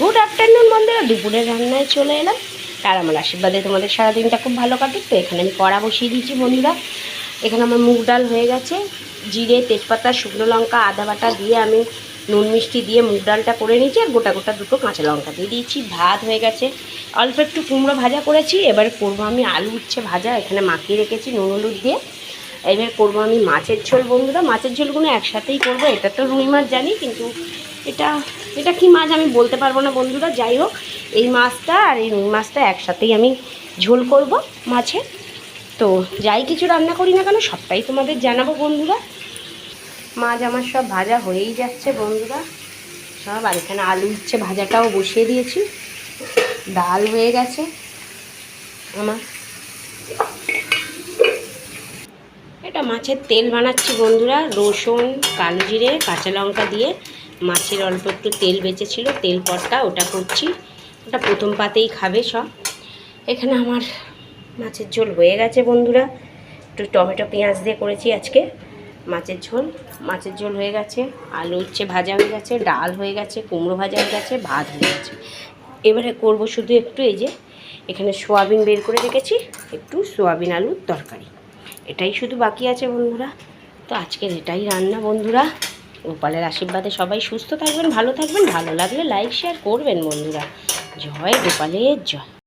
Good afternoon বন্ধুরা। দুপুরের রান্নায় চলে এলাম। আর আমার আশীর্বাদে তোমাদের সারাদিনটা খুব ভালো কাটুক। তো এখানে আমি কড়া বসিয়ে দিয়েছি, বন্ধুরা। এখানে আমার মুগ ডাল হয়ে গেছে। জিরে, তেজপাতা, শুকনো লঙ্কা, আদা বাটা দিয়ে আমি নুন মিষ্টি দিয়ে মুগ ডালটা করে নিয়েছি। আর গোটা গোটা দুটো কাঁচা লঙ্কা দিয়ে দিয়েছি। ভাত হয়ে গেছে। অল্প একটু কুমড়ো ভাজা করেছি। এবার করব আমি আলু উচ্ছে ভাজা। এখানে মাখিয়ে রেখেছি নুন হলুদ দিয়ে। এবার করব আমি মাছের ঝোল, বন্ধুরা। মাছের ঝোলগুলো একসাথেই করব। এটা তো রুই মাছ জানি, কিন্তু এটা এটা কি মাছ আমি বলতে পারব না বন্ধুরা? যাই হোক, এই মাছটা আর এই মাছটা একসাথেই আমি ঝোল করব মাছের। তো যাই কিছু রান্না করি না কেন, সবটাই তোমাদের জানাব বন্ধুরা। মাছ আমার সব ভাজা হয়েই যাচ্ছে বন্ধুরা। সব, আর এখানে আলু উচ্ছে ভাজাটাও বসিয়ে দিয়েছি। ডাল হয়ে গেছে আমার। এটা মাছের তেল বানাচ্ছি বন্ধুরা, রসুন, কালো জিরে, কাঁচা লঙ্কা দিয়ে। মাছের অল্প একটু তেল বেঁচেছিল, তেল পটটা ওটা করছি। ওটা প্রথম পাতেই খাবে সব। এখানে আমার মাছের ঝোল হয়ে গেছে বন্ধুরা। একটু টমেটো পেঁয়াজ দিয়ে করেছি আজকে মাছের ঝোল। মাছের ঝোল হয়ে গেছে, আলু উচ্ছে ভাজা হয়ে গেছে, ডাল হয়ে গেছে, কুমড়ো ভাজা হয়ে গেছে, ভাত হয়ে গেছে। এবারে করব শুধু একটু এই যে, এখানে সোয়াবিন বের করে রেখেছি, একটু সোয়াবিন আলুর তরকারি। এটাই শুধু বাকি আছে বন্ধুরা। তো আজকের এটাই রান্না বন্ধুরা। গোপালের আশীর্বাদে সবাই সুস্থ থাকবেন, ভালো থাকবেন, ভালো লাগলে লাইক শেয়ার করবেন বন্ধুরা। জয় গোপালের, জয়।